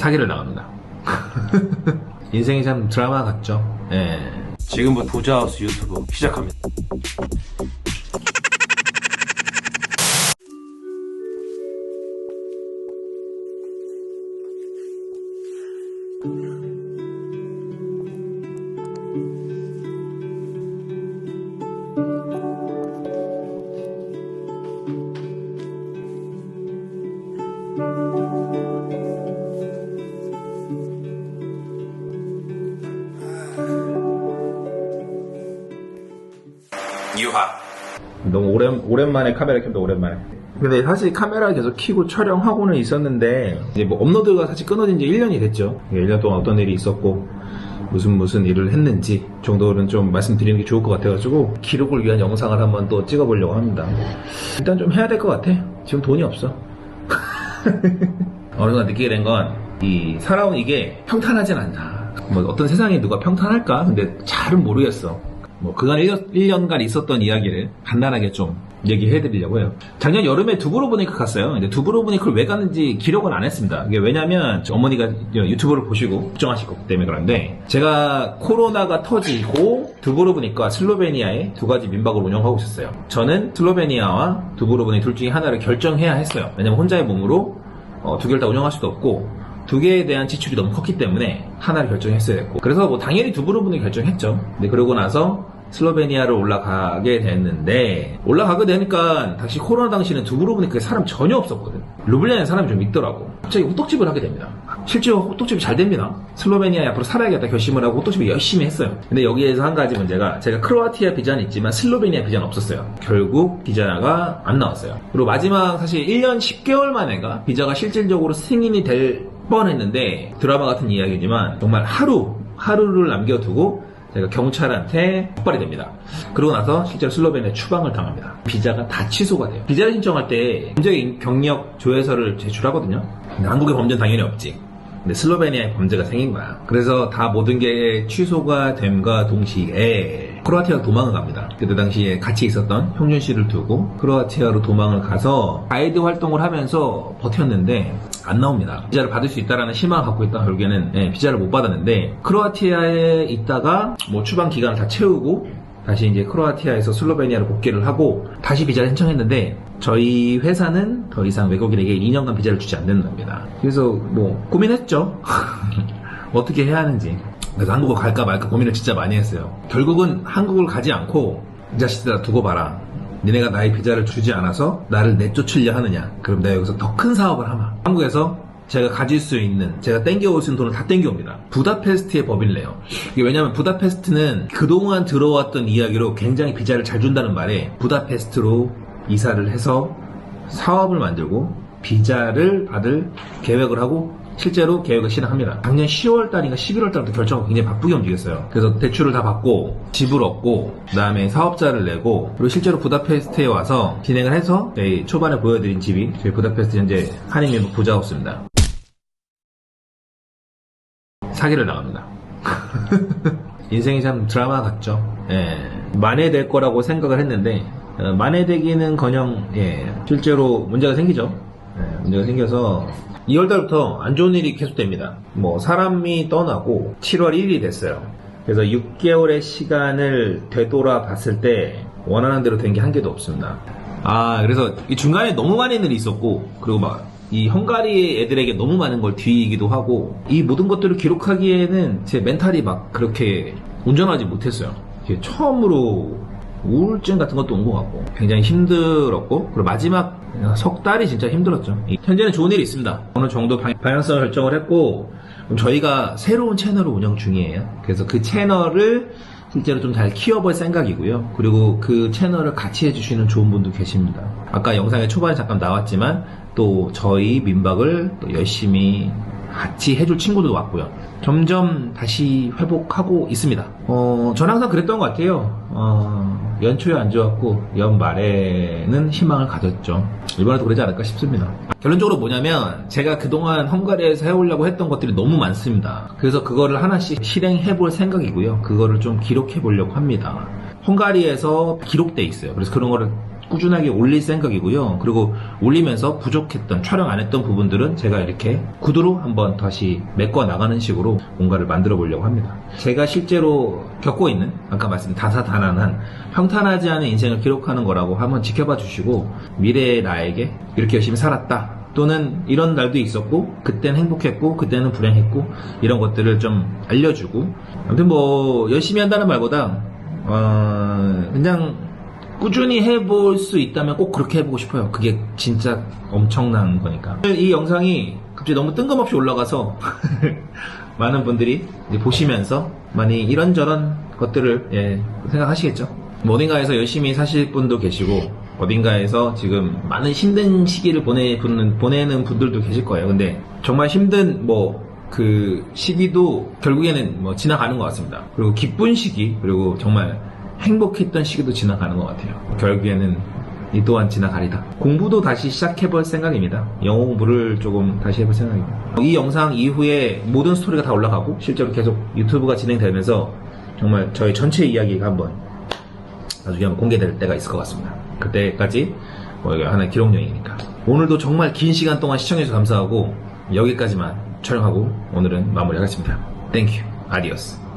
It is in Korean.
사기를 당합니다. 인생이 참 드라마 같죠? 예. 지금부터 부자하우스 유튜브 시작합니다. 유하. 너무 오랜, 오랜만에 카메라 켰다, 오랜만에. 근데 사실 카메라 계속 켜고 촬영하고는 있었는데, 이제 뭐 업로드가 사실 끊어진 지 1년이 됐죠. 1년 동안 어떤 일이 있었고, 무슨 무슨 일을 했는지 정도는 좀 말씀드리는 게 좋을 것 같아가지고, 기록을 위한 영상을 한번 또 찍어보려고 합니다. 일단 좀 해야 될 것 같아. 지금 돈이 없어. 어느 순간 느끼게 된 건, 이, 살아온 이게 평탄하진 않다. 뭐 어떤 세상에 누가 평탄할까? 근데 잘은 모르겠어. 뭐 그간 1년, 간 있었던 이야기를 간단하게 좀 얘기해 드리려고 해요. 작년 여름에 두브로브니크 갔어요. 근데 두브로브니크를 왜 갔는지 기록은 안 했습니다. 이게 왜냐면 어머니가 유튜브를 보시고 걱정하실 거기 때문에 그런데 제가 코로나가 터지고 두브로브니크와 슬로베니아의 두 가지 민박을 운영하고 있었어요. 저는 슬로베니아와 두브로브니크 둘 중에 하나를 결정해야 했어요. 왜냐면 혼자의 몸으로 어, 두 개를 다 운영할 수도 없고 두 개에 대한 지출이 너무 컸기 때문에 하나를 결정했어야 했고 그래서 뭐 당연히 두브로브니 결정했죠. 근데 그러고 나서 슬로베니아를 올라가게 됐는데 올라가게 되니까 다시 코로나 당시는 두브로브니크에 사람 전혀 없었거든. 루블리아에 사람이 좀 있더라고. 갑자기 호떡집을 하게 됩니다. 실제로 호떡집이 잘 됩니다. 슬로베니아에 앞으로 살아야겠다 결심을 하고 호떡집을 열심히 했어요. 근데 여기에서 한 가지 문제가 제가 크로아티아 비자는 있지만 슬로베니아 비자는 없었어요. 결국 비자가 안 나왔어요. 그리고 마지막 사실 1년 10개월 만에가 비자가 실질적으로 승인이 될 뻔했는데 드라마 같은 이야기지만 정말 하루 하루를 남겨두고 제가 경찰한테 폭발이 됩니다. 그러고 나서 실제로 슬로베니아 추방을 당합니다. 비자가 다 취소가 돼요. 비자를 신청할 때 범죄 경력 조회서를 제출하거든요. 한국의 범죄는 당연히 없지. 근데 슬로베니아에 범죄가 생긴 거야. 그래서 다 모든 게 취소가 됨과 동시에 크로아티아로 도망을 갑니다. 그때 당시에 같이 있었던 형준 씨를 두고 크로아티아로 도망을 가서 가이드 활동을 하면서 버텼는데 안 나옵니다. 비자를 받을 수 있다라는 희망을 갖고 있다 결국에는 예, 비자를 못 받았는데 크로아티아에 있다가 뭐 추방 기간을 다 채우고 다시 이제 크로아티아에서 슬로베니아로 복귀를 하고 다시 비자를 신청했는데 저희 회사는 더 이상 외국인에게 2년간 비자를 주지 않는답니다. 그래서 뭐 고민했죠. 어떻게 해야 하는지. 그래서 한국을 갈까 말까 고민을 진짜 많이 했어요. 결국은 한국을 가지 않고 이 자식들아 두고 봐라. 니네가 나의 비자를 주지 않아서 나를 내쫓으려 하느냐. 그럼 내가 여기서 더 큰 사업을 하마. 한국에서 제가 가질 수 있는, 제가 땡겨올 수 있는 돈을 다 땡겨옵니다. 부다페스트의 법인을 내요. 이게 왜냐면 부다페스트는 그동안 들어왔던 이야기로 굉장히 비자를 잘 준다는 말에 부다페스트로 이사를 해서 사업을 만들고 비자를 받을 계획을 하고 실제로 계획을 실행합니다. 작년 10월 달인가 11월 달부터 결정하고 굉장히 바쁘게 움직였어요. 그래서 대출을 다 받고 집을 얻고 그다음에 사업자를 내고 그리고 실제로 부다페스트에 와서 진행을 해서 초반에 보여드린 집이 저희 부다페스트 현재 한인민박 부자하우스입니다. 사기를 당합니다. 인생이 참 드라마 같죠. 예. 만회될 거라고 생각을 했는데 어, 만회되기는 커녕 예, 실제로 문제가 생기죠. 예, 문제가 생겨서 2월 달부터 안 좋은 일이 계속됩니다. 뭐 사람이 떠나고 7월 1일이 됐어요. 그래서 6개월의 시간을 되돌아 봤을 때 원하는 대로 된 게 한 개도 없습니다. 아 그래서 이 중간에 너무 많은 일이 있었고 그리고 막 이 헝가리 애들에게 너무 많은 걸 뒤이기도 하고 이 모든 것들을 기록하기에는 제 멘탈이 막 그렇게 온전하지 못했어요. 처음으로 우울증 같은 것도 온 것 같고 굉장히 힘들었고 그리고 마지막 석 달이 진짜 힘들었죠. 이- 현재는 좋은 일이 있습니다. 어느 정도 방- 방향성을 결정을 했고 저희가 새로운 채널을 운영 중이에요. 그래서 그 채널을 실제로 좀 잘 키워볼 생각이고요. 그리고 그 채널을 같이 해주시는 좋은 분도 계십니다. 아까 영상에 초반에 잠깐 나왔지만 또 저희 민박을 또 열심히 같이 해줄 친구도 왔고요. 점점 다시 회복하고 있습니다. 어, 전 항상 그랬던 것 같아요. 어, 연초에 안 좋았고, 연 말에는 희망을 가졌죠. 이번에도 그러지 않을까 싶습니다. 결론적으로 뭐냐면, 제가 그동안 헝가리에서 해오려고 했던 것들이 너무 많습니다. 그래서 그거를 하나씩 실행해 볼 생각이고요. 그거를 좀 기록해 보려고 합니다. 헝가리에서 기록돼 있어요. 그래서 그런 거를 꾸준하게 올릴 생각이고요. 그리고 올리면서 부족했던 촬영 안 했던 부분들은 제가 이렇게 구두로 한번 다시 메꿔 나가는 식으로 뭔가를 만들어 보려고 합니다. 제가 실제로 겪고 있는 아까 말씀드린 다사다난한 평탄하지 않은 인생을 기록하는 거라고 한번 지켜봐 주시고 미래의 나에게 이렇게 열심히 살았다. 또는 이런 날도 있었고 그때는 행복했고 그때는 불행했고 이런 것들을 좀 알려주고 아무튼 뭐 열심히 한다는 말보다 어, 그냥 꾸준히 해볼 수 있다면 꼭 그렇게 해보고 싶어요. 그게 진짜 엄청난 거니까. 이 영상이 갑자기 너무 뜬금없이 올라가서 많은 분들이 보시면서 많이 이런저런 것들을 예, 생각하시겠죠. 뭐 어딘가에서 열심히 사실 분도 계시고 어딘가에서 지금 많은 힘든 시기를 보내, 보내는 분들도 계실 거예요. 근데 정말 힘든 뭐그 시기도 결국에는 뭐 지나가는 것 같습니다. 그리고 기쁜 시기 그리고 정말 행복했던 시기도 지나가는 것 같아요. 결국에는 이 또한 지나가리다. 공부도 다시 시작해볼 생각입니다. 영어 공부를 조금 다시 해볼 생각입니다. 이 영상 이후에 모든 스토리가 다 올라가고 실제로 계속 유튜브가 진행되면서 정말 저희 전체 이야기가 한번 나중에 한번 공개될 때가 있을 것 같습니다. 그때까지 뭐 이게 하나의 기록용이니까. 오늘도 정말 긴 시간 동안 시청해주셔서 감사하고 여기까지만 촬영하고 오늘은 마무리하겠습니다. 땡큐. 아디오스.